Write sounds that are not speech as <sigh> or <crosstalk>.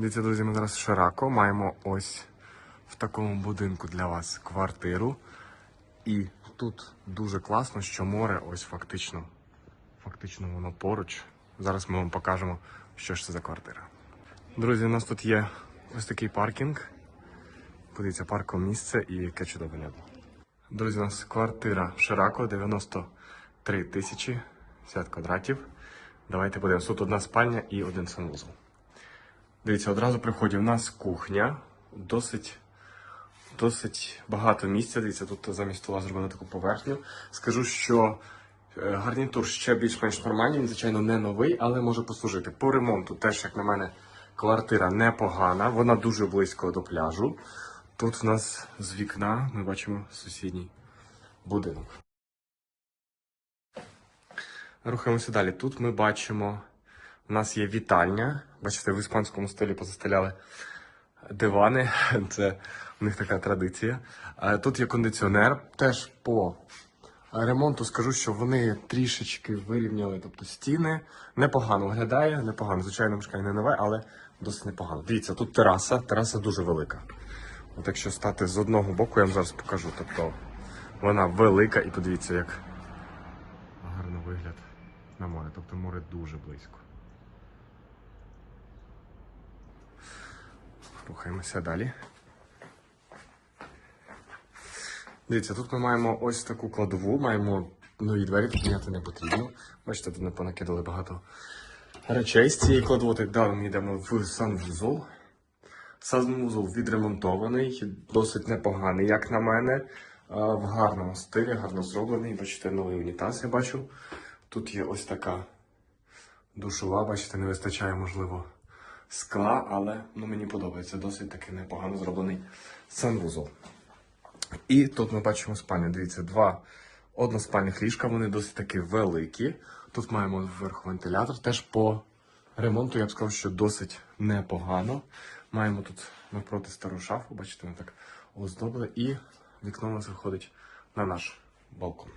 Дивіться, друзі, ми зараз в Ширако маємо ось в такому будинку для вас квартиру. І тут дуже класно, що море ось фактично. Фактично воно поруч. Зараз ми вам покажемо, що ж це за квартира. Друзі, у нас тут є ось такий паркінг. Подивіться, паркове місце і яке чудове небо. Друзі, у нас квартира Ширако 93 тисячі 50 квадратів. Давайте подивимося. Тут одна спальня і один санвузол. Дивіться, одразу при вході в нас кухня. Досить, досить багато місця. Дивіться, тут замість стола зробили таку поверхню. Скажу, що е, гарнітур ще більш-менш нормальний, він, звичайно, не новий, але може послужити. По ремонту теж, як на мене, квартира непогана. Вона дуже близько до пляжу. Тут в нас з вікна ми бачимо сусідній будинок. Рухаємося далі. Тут ми бачимо, у нас є вітальня. Бачите, в іспанському стилі позастеляли дивани. <laughs> Це у них така традиція. Е, Тут є кондиціонер. Теж по ремонту скажу, що вони трішечки вирівняли, тобто стіни. Непогано виглядає, непогано. Звичайно, мешкання не нове, але досить непогано. Дивіться, тут тераса, тераса дуже велика. От якщо стати з одного боку, я вам зараз покажу. Тобто вона велика і подивіться, як гарно вигляд на море. Тобто море дуже близько. Рухаємося далі. Дивіться, тут ми маємо ось таку кладову, маємо нові двері, міняти не потрібно. Бачите, тут не понакидали багато речей. З цієї кладоти далі ми йдемо в санвузол. Санвузол відремонтований, досить непоганий, як на мене. В гарному стилі, гарно зроблений. Бачите, новий унітаз я бачу. Тут є ось така душова, бачите, не вистачає, можливо, скла, але ну, мені подобається. Досить таки непогано зроблений санвузол. І тут ми бачимо спальню. Дивіться, два односпальних ліжка, вони досить таки великі. Тут маємо вверху вентилятор. Теж по ремонту я б сказав, що досить непогано. Маємо тут навпроти стару шафу, бачите, ми так оздобили. І вікно у нас виходить на наш балкон.